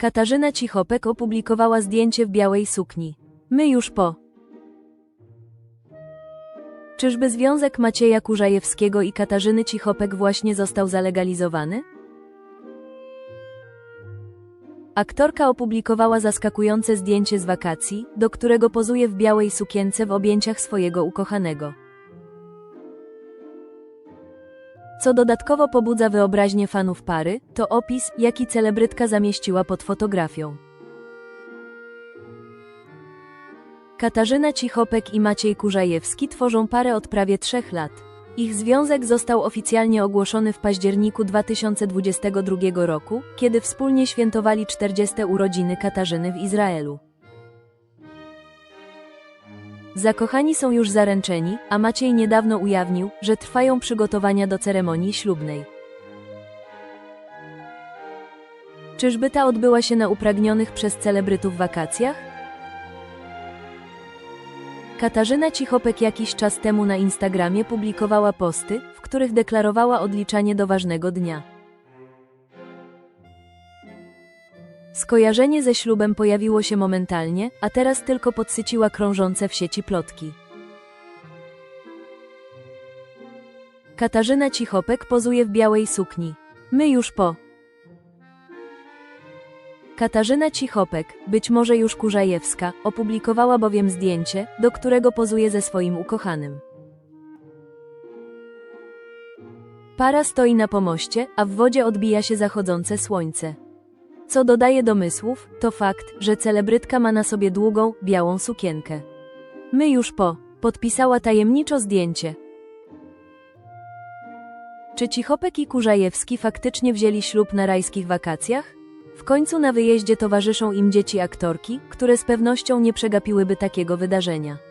Katarzyna Cichopek opublikowała zdjęcie w białej sukni. My już po. Czyżby związek Macieja Kurzajewskiego i Katarzyny Cichopek właśnie został zalegalizowany? Aktorka opublikowała zaskakujące zdjęcie z wakacji, do którego pozuje w białej sukience w objęciach swojego ukochanego. Co dodatkowo pobudza wyobraźnię fanów pary, to opis, jaki celebrytka zamieściła pod fotografią. Katarzyna Cichopek i Maciej Kurzajewski tworzą parę od prawie trzech lat. Ich związek został oficjalnie ogłoszony w październiku 2022 roku, kiedy wspólnie świętowali 40. urodziny Katarzyny w Izraelu. Zakochani są już zaręczeni, a Maciej niedawno ujawnił, że trwają przygotowania do ceremonii ślubnej. Czyżby ta odbyła się na upragnionych przez celebrytów wakacjach? Katarzyna Cichopek jakiś czas temu na Instagramie publikowała posty, w których deklarowała odliczanie do ważnego dnia. Skojarzenie ze ślubem pojawiło się momentalnie, a teraz tylko podsyciła krążące w sieci plotki. Katarzyna Cichopek pozuje w białej sukni. My już po. Katarzyna Cichopek, być może już Kurzajewska, opublikowała bowiem zdjęcie, do którego pozuje ze swoim ukochanym. Para stoi na pomoście, a w wodzie odbija się zachodzące słońce. Co dodaje domysłów, to fakt, że celebrytka ma na sobie długą, białą sukienkę. My już po, podpisała tajemniczo zdjęcie. Czy Cichopek i Kurzajewski faktycznie wzięli ślub na rajskich wakacjach? W końcu na wyjeździe towarzyszą im dzieci aktorki, które z pewnością nie przegapiłyby takiego wydarzenia.